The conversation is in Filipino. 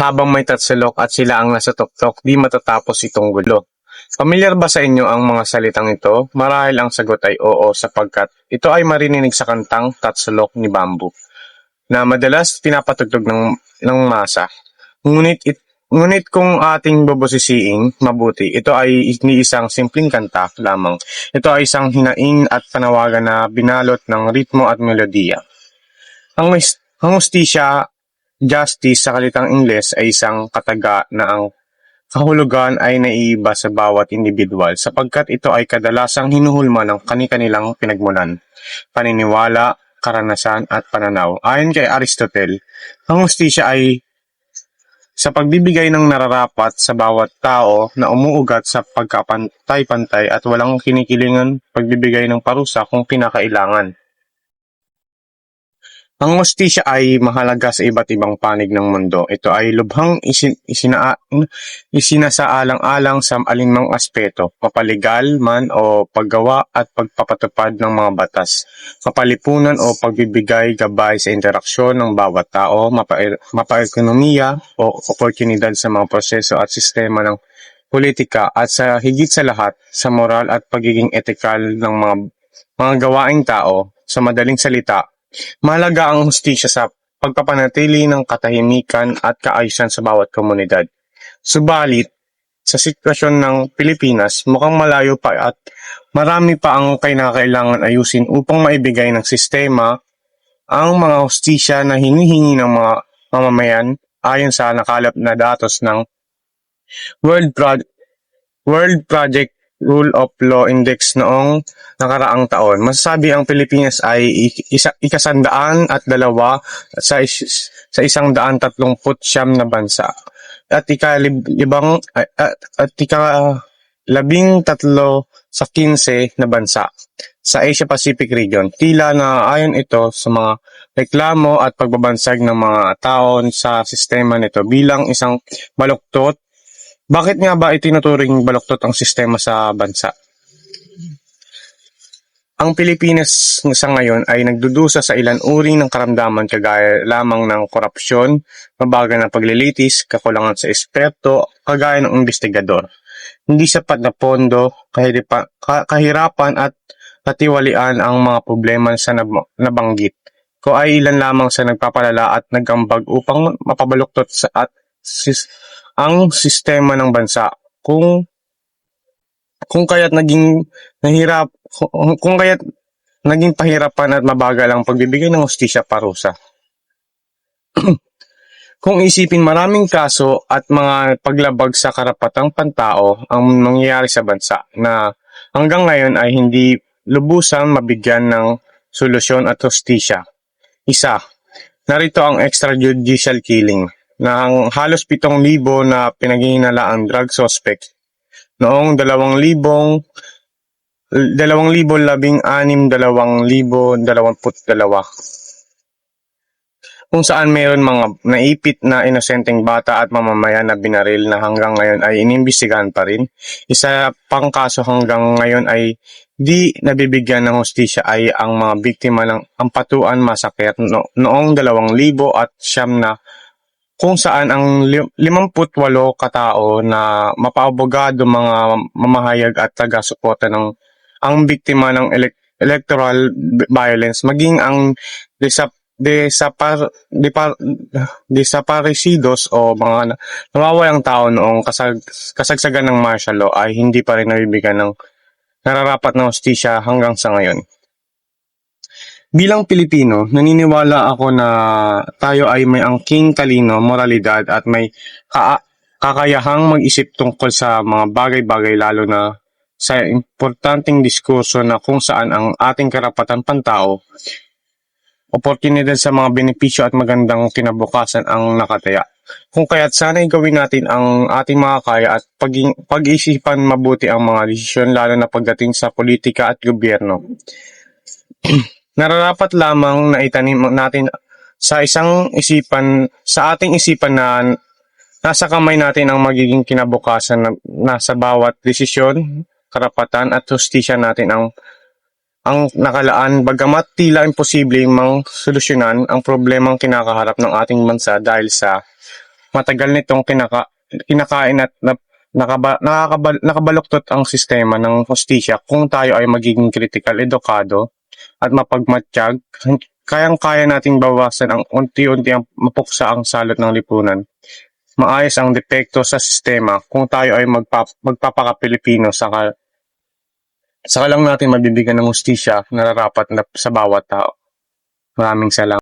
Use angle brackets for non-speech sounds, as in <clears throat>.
habang may tatsalok at sila ang nasa tuktok, di matatapos itong gulo. Pamilyar ba sa inyo ang mga salitang ito? Marahil ang sagot ay oo sapagkat ito ay marininig sa kantang Tatsulok ni Bamboo na madalas pinapatugtog ng, ng masa. Ngunit, it, ngunit kung ating bubusisiing mabuti, ito ay ni isang simpleng kanta lamang. Ito ay isang hinaing at panawagan na binalot ng ritmo at melodiya. Ang, ang hustisya, justice sa kalitang Ingles ay isang kataga na ang kahulugan ay naiiba sa bawat individual sapagkat ito ay kadalasang hinuhulma ng kani-kanilang pinagmulan, paniniwala, karanasan at pananaw. Ayon kay Aristotle, ang hustisya ay sa pagbibigay ng nararapat sa bawat tao na umuugat sa pagkapantay-pantay at walang kinikilingan pagbibigay ng parusa kung kinakailangan. Ang hustisya ay mahalaga sa iba't ibang panig ng mundo. Ito ay lubhang isin, isina, isinasaalang-alang sa alinmang aspeto, mapaligal man o paggawa at pagpapatupad ng mga batas, kapalipunan o pagbibigay gabay sa interaksyon ng bawat tao, mapa, mapaekonomiya o oportunidad sa mga proseso at sistema ng politika at sa higit sa lahat sa moral at pagiging etikal ng mga mga gawaing tao sa madaling salita Mahalaga ang hustisya sa pagpapanatili ng katahimikan at kaayusan sa bawat komunidad. Subalit, sa sitwasyon ng Pilipinas, mukhang malayo pa at marami pa ang kailangan ayusin upang maibigay ng sistema ang mga hustisya na hinihingi ng mga mamamayan ayon sa nakalap na datos ng World, Pro- World Project Rule of Law Index noong nakaraang taon. Masasabi ang Pilipinas ay isa, ikasandaan at dalawa sa, is, sa isang daan tatlongput siyam na bansa. At ikalibang at, at, at ika labing tatlo sa 15 na bansa sa Asia Pacific region. Tila na ayon ito sa mga reklamo at pagbabansag ng mga taon sa sistema nito bilang isang baluktot bakit nga ba itinuturing baluktot ang sistema sa bansa? Ang Pilipinas sa ngayon ay nagdudusa sa ilan uri ng karamdaman kagaya lamang ng korupsyon, mabagal na paglilitis, kakulangan sa esperto, kagaya ng investigador. Hindi sapat na pondo, kahirapan at katiwalian ang mga problema sa nab- nabanggit. Ko ay ilan lamang sa nagpapalala at nagambag upang mapabaluktot sa at sis- ang sistema ng bansa kung kung kaya't naging nahirap kung, kung kaya't naging pahirapan at mabagal ang pagbibigay ng hustisya parusa. <clears throat> kung isipin maraming kaso at mga paglabag sa karapatang pantao ang nangyayari sa bansa na hanggang ngayon ay hindi lubusan mabigyan ng solusyon at hustisya. Isa, narito ang extrajudicial killing ng halos 7,000 na pinaghihinalaang drug suspect noong 2,000 2016 2022 kung saan mayroon mga naipit na inosenteng bata at mamamayan na binaril na hanggang ngayon ay inimbestigahan pa rin. Isa pang kaso hanggang ngayon ay di nabibigyan ng hustisya ay ang mga biktima ng ampatuan masakit no, noong 2000 at siyam na kung saan ang li- 58 katao na mapaabogado mga mamahayag at taga-suporta ng ang biktima ng elec- electoral violence maging ang disap disapar dipar, desaparecidos o mga na- nawawayang tao noong kasag, kasagsagan ng martial law ay hindi pa rin nabibigyan ng nararapat na hustisya hanggang sa ngayon. Bilang Pilipino, naniniwala ako na tayo ay may angking talino, moralidad at may ka- kakayahang mag-isip tungkol sa mga bagay-bagay lalo na sa importanteng diskurso na kung saan ang ating karapatan pantao, oportunidad sa mga benepisyo at magandang kinabukasan ang nakataya. Kung kaya't sana'y gawin natin ang ating mga kaya at pag- pag-isipan mabuti ang mga desisyon lalo na pagdating sa politika at gobyerno. <clears throat> Nararapat lamang na itanim natin sa isang isipan, sa ating isipan na nasa kamay natin ang magiging kinabukasan na nasa bawat desisyon, karapatan at hustisya natin ang ang nakalaan. Bagamat tila imposible mang solusyonan ang problemang kinakaharap ng ating bansa dahil sa Matagal nitong kinaka, kinakain at na, nakaba, nakakabal, nakabaluktot ang sistema ng hostisya kung tayo ay magiging critical, edukado, at mapagmatsyag, kayang-kaya nating bawasan ang unti-unti ang mapuksa ang salot ng lipunan. Maayos ang depekto sa sistema kung tayo ay magpa, magpapaka-Pilipino saka saka lang natin mabibigyan ng hustisya na nararapat na sa bawat tao. Maraming salamat.